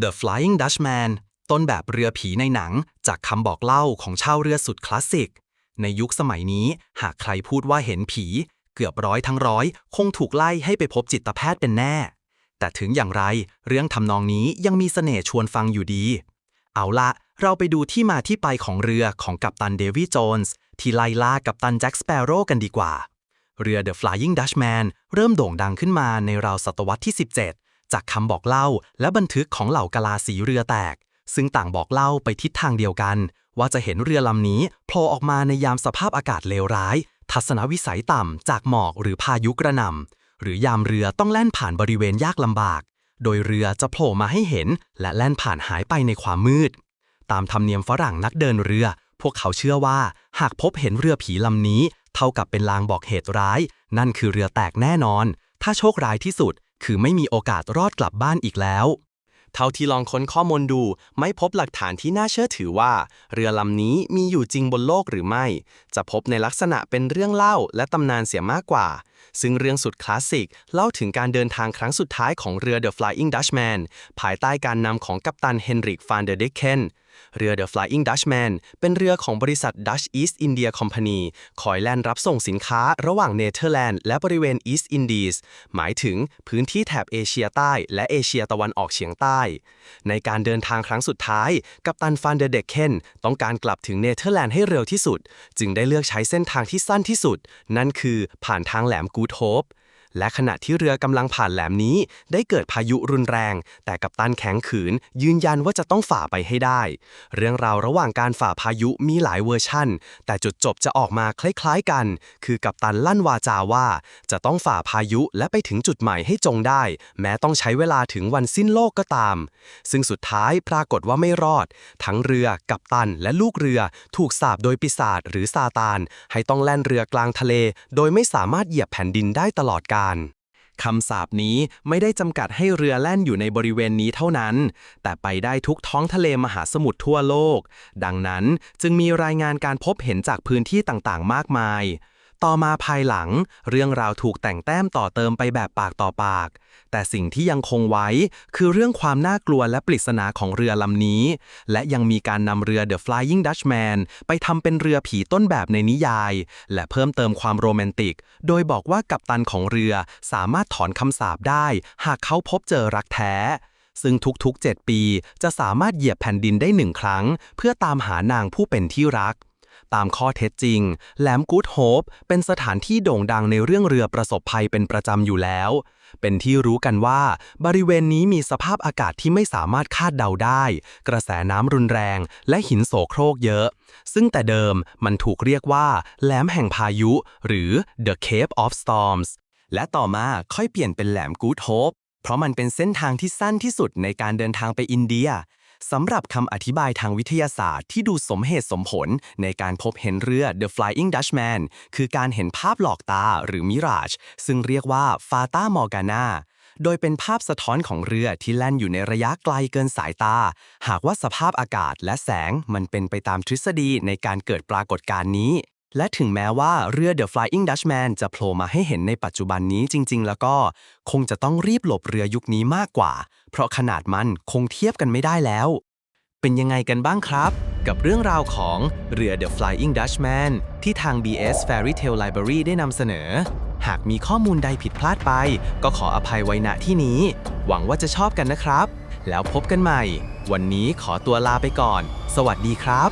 The Flying Dutchman ต้นแบบเรือผีในหนังจากคำบอกเล่าของชาวเรือสุดคลาสสิก ในยุคสมัยนี้หากใครพูดว่าเห็นผี เกือบร้อยทั้งร้อย คงถูกไล่ให้ไปพบจิตแพทย์เป็นแน่ แต่ถึงอย่างไรเรื่องทำนองนี้ยังมีเสน่ห์ชวนฟังอยู่ดี เอาละเราไปดูที่มาที่ไปของเรือของกัปตันเดวี่โจนส์ที่ไล่ล่ากัปตันแจ็คสเปโร่กันดีกว่า เรือ The Flying Dutchman เริ่มโด่งดังขึ้นมาในราวศตวรรษที่ 17 จากคำบอกเล่าและบันทึกของเหล่ากะลาสีเรือแตก ซึ่งต่างบอกเล่าไปทิศทางเดียวกัน ว่าจะเห็นเรือลำนี้โผล่ออกมาในยามสภาพอากาศเลวร้าย ทัศนวิสัยต่ำจากหมอกหรือพายุกระหน่ำหรือยามเรือต้องแล่นผ่านบริเวณยากลำบาก โดยเรือจะโผล่มาให้เห็น และแล่นผ่านหายไปในความมืด ตามธรรมเนียมฝรั่งนักเดินเรือ พวกเขาเชื่อว่า หากพบเห็นเรือผีลำนี้ เท่ากับเป็นลางบอกเหตุร้าย นั่นคือเรือแตกแน่นอน ถ้าโชคร้ายที่สุด คือไม่มีโอกาสรอดกลับบ้านอีกแล้ว เท่าที่ลองค้นข้อมูลดูไม่พบหลักฐานที่น่าเชื่อถือว่า เรือลำนี้มีอยู่จริงบนโลกหรือไม่ จะพบในลักษณะเป็นเรื่องเล่าและตำนานเสียมากกว่า ซึ่งเรื่องสุดคลาสสิกเล่าถึงการเดินทางครั้งสุดท้ายของเรือ The Flying Dutchman ภายใต้การนำของกัปตันเฮนริกฟานเดอร์เดเคน เรือ The Flying Dutchman เป็นเรือของบริษัท Dutch East India Company คอยแล่นรับส่งสินค้าระหว่างเนเธอร์แลนด์และบริเวณ East Indies หมายถึงพื้นที่แถบเอเชียใต้ และเอเชียตะวันออกเฉียงใต้ ในการเดินทางครั้งสุดท้าย กัปตันฟานเดอเดเคนต้องการกลับถึงเนเธอร์แลนด์ให้เร็วที่สุด จึงได้เลือกใช้เส้นทางที่สั้นที่สุด นั่นคือผ่านทางแหลมกูดโฮป และขณะที่เรือกำลังผ่านแหลมนี้ ได้เกิดพายุรุนแรง แต่กัปตันแข็งขืน ยืนยันว่าจะต้องฝ่าไปให้ได้ เรื่องราวระหว่างการฝ่าพายุมีหลายเวอร์ชั่น แต่จุดจบจะออกมาคล้ายๆกัน คือกัปตันลั่นวาจาว่า จะต้องฝ่าพายุและไปถึงจุดหมายให้จงได้ แม้ต้องใช้เวลาถึงวันสิ้นโลกก็ตาม ซึ่งสุดท้ายปรากฏว่าไม่รอด ทั้งเรือ กัปตัน และลูกเรือ ถูกสาปโดยปีศาจหรือซาตาน ให้ต้องแล่นเรือกลางทะเล โดยไม่สามารถเหยียบแผ่นดินได้ตลอดกาลคำสาบนี้ไม่ได้จำกัดให้เรือแล่นอยู่ในบริเวณนี้เท่านั้น แต่ไปได้ทุกท้องทะเลมหาสมุทรทั่วโลก ดังนั้นจึงมีรายงานการพบเห็นจากพื้นที่ต่างๆ มากมาย ต่อมาภายหลัง เรื่องราวถูกแต่งแต้มต่อเติมไปแบบปากต่อปาก แต่สิ่งที่ยังคงไว้คือเรื่องความน่ากลัวและปริศนาของเรือลำนี้ และยังมีการนำเรือ The Flying Dutchman ไปทำเป็นเรือผีต้นแบบในนิยาย และเพิ่มเติมความโรแมนติก โดยบอกว่ากัปตันของเรือสามารถถอนคำสาปได้ หากเขาพบเจอรักแท้ซึ่งทุกๆ 7 ปีจะสามารถเหยียบแผ่นดินได้หนึ่งครั้ง เพื่อตามหานางผู้เป็นที่รัก ตามข้อเท็จจริง แหลมกูดโฮปเป็นสถานที่โด่งดังในเรื่องเรือประสบภัยเป็นประจำอยู่แล้ว เป็นที่รู้กันว่า บริเวณนี้มีสภาพอากาศที่ไม่สามารถคาดเดาได้ กระแสน้ำรุนแรง และหินโสโครกเยอะ ซึ่งแต่เดิมมันถูกเรียกว่า แหลมแห่งพายุ หรือ The Cape of Storms และต่อมาค่อยเปลี่ยนเป็นแหลมกูดโฮปเพราะมันเป็นเส้นทางที่สั้นที่สุดในการเดินทางไปอินเดีย สำหรับคำอธิบายทางวิทยาศาสตร์ที่ดูสมเหตุสมผลในการพบเห็นเรือ The Flying Dutchman คือการเห็นภาพหลอกตาหรือมิราจซึ่งเรียกว่า Fata Morgana โดยเป็นภาพสะท้อนของเรือที่แล่นอยู่ในระยะไกลเกินสายตา หากว่าสภาพอากาศและแสงมันเป็นไปตามทฤษฎีในการเกิดปรากฏการณ์นี้ และถึงแม้ว่าเรือ The Flying Dutchman จะโผล่มาให้เห็นในปัจจุบันนี้จริง ๆ แล้วก็คงจะต้องรีบหลบเรือยุคนี้มากกว่า เพราะขนาดมันคงเทียบกันไม่ได้แล้ว เป็นยังไงกันบ้างครับ กับเรื่องราวของเรือ The Flying Dutchman ที่ทาง BS Fairy Tale Library ได้นำเสนอ หากมีข้อมูลใดผิดพลาดไป ก็ขออภัยไว้ณที่นี้ หวังว่าจะชอบกันนะครับ แล้วพบกันใหม่ วันนี้ขอตัวลาไปก่อน สวัสดีครับ